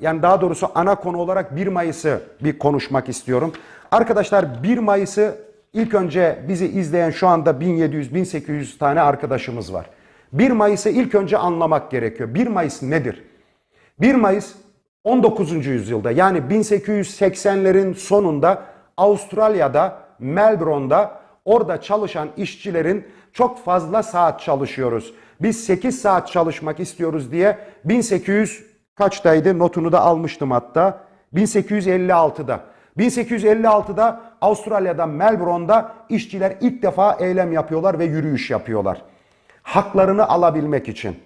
yani daha doğrusu ana konu olarak 1 Mayıs'ı bir konuşmak istiyorum. Arkadaşlar 1 Mayıs'ı ilk önce bizi izleyen şu anda 1700-1800 tane arkadaşımız var. 1 Mayıs'ı ilk önce anlamak gerekiyor. 1 Mayıs nedir? 1 Mayıs 19. yüzyılda yani 1880'lerin sonunda Avustralya'da Melbourne'da orada çalışan işçilerin çok fazla saat çalışıyoruz. Biz 8 saat çalışmak istiyoruz diye 1800 kaçtaydı notunu da almıştım hatta 1856'da. 1856'da Avustralya'da Melbourne'da işçiler ilk defa eylem yapıyorlar ve yürüyüş yapıyorlar. Haklarını alabilmek için.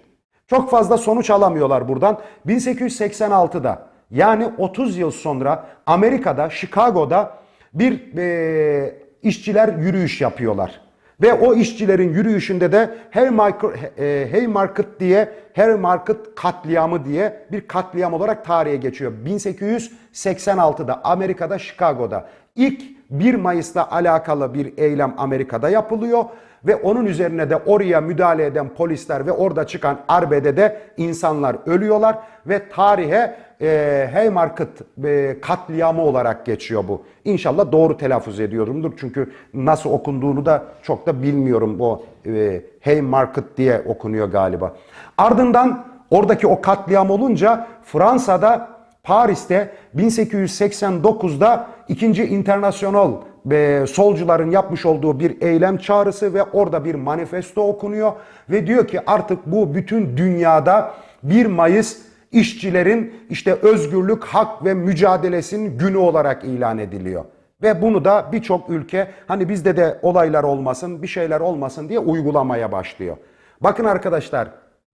Çok fazla sonuç alamıyorlar buradan. 1886'da yani 30 yıl sonra Amerika'da, Chicago'da bir e, işçiler yürüyüş yapıyorlar. Ve o işçilerin yürüyüşünde de Haymarket, e, Haymarket diye Haymarket katliamı diye bir katliam olarak tarihe geçiyor. 1886'da Amerika'da Chicago'da ilk 1 Mayıs'la alakalı bir eylem Amerika'da yapılıyor ve onun üzerine de oraya müdahale eden polisler ve orada çıkan arbede de insanlar ölüyorlar ve tarihe e, Haymarket e, katliamı olarak geçiyor bu. İnşallah doğru telaffuz ediyorumdur çünkü nasıl okunduğunu da çok da bilmiyorum o e, Haymarket diye okunuyor galiba. Ardından oradaki o katliam olunca Fransa'da Paris'te 1889'da ikinci internasyonel e, solcuların yapmış olduğu bir eylem çağrısı ve orada bir manifesto okunuyor ve diyor ki artık bu bütün dünyada 1 Mayıs işçilerin işte özgürlük, hak ve mücadelesinin günü olarak ilan ediliyor. Ve bunu da birçok ülke hani bizde de olaylar olmasın, bir şeyler olmasın diye uygulamaya başlıyor. Bakın arkadaşlar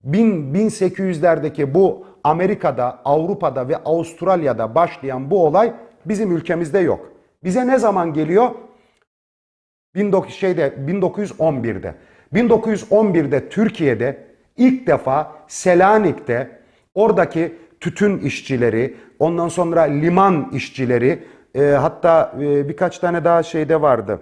1800'lerdeki bu Amerika'da, Avrupa'da ve Avustralya'da başlayan bu olay bizim ülkemizde yok. Bize ne zaman geliyor? 19 şeyde 1911'de. 1911'de Türkiye'de ilk defa Selanik'te oradaki tütün işçileri, ondan sonra liman işçileri, e, hatta e, birkaç tane daha şeyde vardı.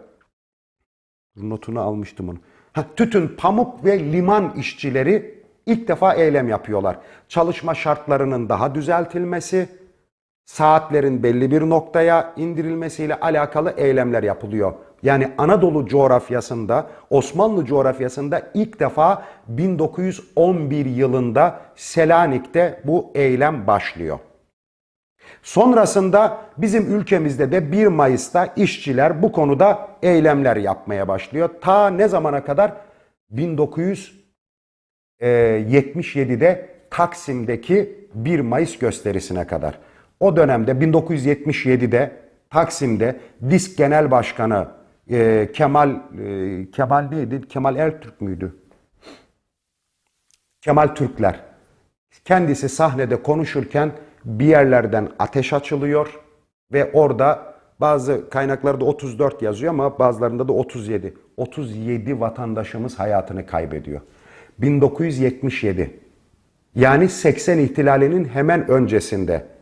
Notunu almıştım onu. Ha, tütün, pamuk ve liman işçileri ilk defa eylem yapıyorlar. Çalışma şartlarının daha düzeltilmesi, saatlerin belli bir noktaya indirilmesiyle alakalı eylemler yapılıyor. Yani Anadolu coğrafyasında, Osmanlı coğrafyasında ilk defa 1911 yılında Selanik'te bu eylem başlıyor. Sonrasında bizim ülkemizde de 1 Mayıs'ta işçiler bu konuda eylemler yapmaya başlıyor. Ta ne zamana kadar? 1977'de Taksim'deki 1 Mayıs gösterisine kadar. O dönemde 1977'de Taksim'de DİSK Genel Başkanı e, Kemal e, Kemal neydi? Kemal Ertürk müydü? Kemal Türkler. Kendisi sahnede konuşurken bir yerlerden ateş açılıyor ve orada bazı kaynaklarda 34 yazıyor ama bazılarında da 37. 37 vatandaşımız hayatını kaybediyor. 1977 yani 80 ihtilalinin hemen öncesinde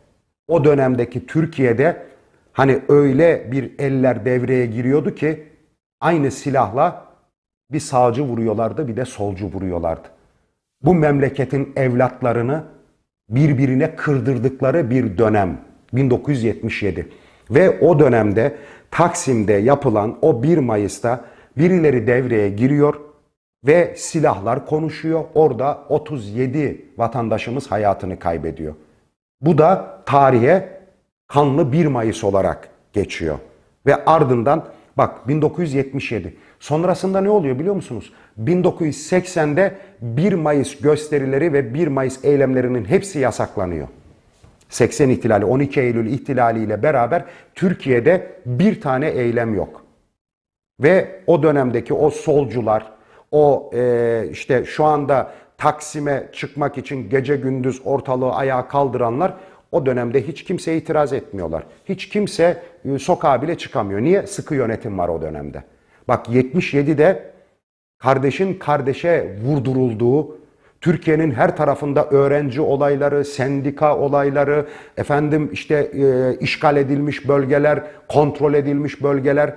o dönemdeki Türkiye'de hani öyle bir eller devreye giriyordu ki aynı silahla bir sağcı vuruyorlardı bir de solcu vuruyorlardı. Bu memleketin evlatlarını birbirine kırdırdıkları bir dönem 1977 ve o dönemde Taksim'de yapılan o 1 Mayıs'ta birileri devreye giriyor ve silahlar konuşuyor. Orada 37 vatandaşımız hayatını kaybediyor. Bu da tarihe kanlı 1 Mayıs olarak geçiyor. Ve ardından bak 1977 sonrasında ne oluyor biliyor musunuz? 1980'de 1 Mayıs gösterileri ve 1 Mayıs eylemlerinin hepsi yasaklanıyor. 80 ihtilali 12 Eylül ihtilaliyle beraber Türkiye'de bir tane eylem yok. Ve o dönemdeki o solcular, o e, işte şu anda Taksim'e çıkmak için gece gündüz ortalığı ayağa kaldıranlar o dönemde hiç kimseye itiraz etmiyorlar. Hiç kimse e, sokağa bile çıkamıyor. Niye? Sıkı yönetim var o dönemde. Bak 77'de kardeşin kardeşe vurdurulduğu, Türkiye'nin her tarafında öğrenci olayları, sendika olayları, efendim işte e, işgal edilmiş bölgeler, kontrol edilmiş bölgeler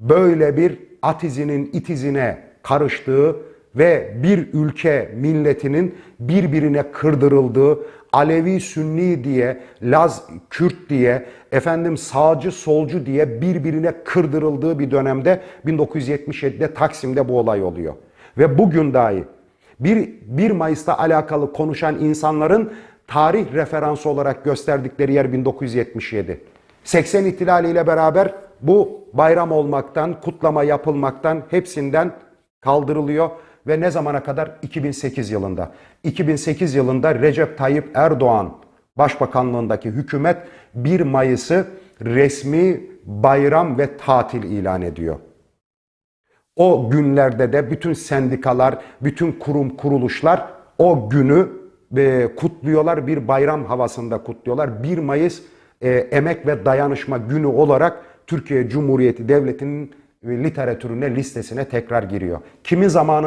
böyle bir atizinin itizine karıştığı ve bir ülke milletinin birbirine kırdırıldığı, Alevi Sünni diye, Laz Kürt diye, efendim sağcı solcu diye birbirine kırdırıldığı bir dönemde 1977'de Taksim'de bu olay oluyor. Ve bugün dahi bir 1 Mayıs'ta alakalı konuşan insanların tarih referansı olarak gösterdikleri yer 1977. 80 ihtilaliyle beraber bu bayram olmaktan, kutlama yapılmaktan hepsinden kaldırılıyor ve ne zamana kadar? 2008 yılında. 2008 yılında Recep Tayyip Erdoğan başbakanlığındaki hükümet 1 Mayıs'ı resmi bayram ve tatil ilan ediyor. O günlerde de bütün sendikalar, bütün kurum kuruluşlar o günü e, kutluyorlar. Bir bayram havasında kutluyorlar. 1 Mayıs e, Emek ve Dayanışma Günü olarak Türkiye Cumhuriyeti Devleti'nin literatürüne, listesine tekrar giriyor. Kimi zamanı